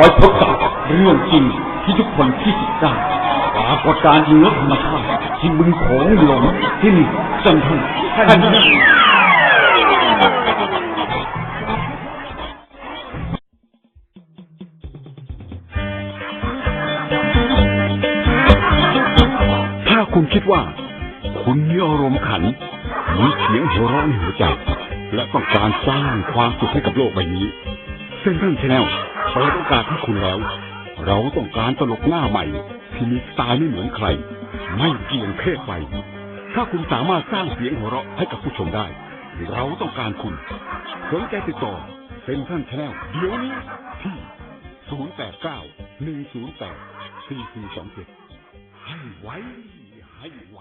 อยพบกับเรื่องจริงที่ทุกคนที่ติดได้ปรากฏการณ์เหนือธรรมชาติที่บึงโขงหลงที่นี่จันทันแค่นี้ถ้าคุณคิดว่า คุณมีอารมณ์ขัน มีเสียงหัวเราะในหัวใจ และต้องการสร้างความสุขให้กับโลกใบนี้เซนทรัลชาแนล เปิดโอกาสให้คุณแล้ว เราต้องการตลกหน้าใหม่ ที่มีสไตล์ไม่เหมือนใคร ไม่เกี่ยงเพศวัยถ้าคุณสามารถสร้างเสียงหัวเราะให้กับผู้ชมได้ เราต้องการคุณสนใจติดต่อเซ็นทรัลชาแนลเดี๋ยวนี้ที่ 089 108 4427 ให้ไวให้ไว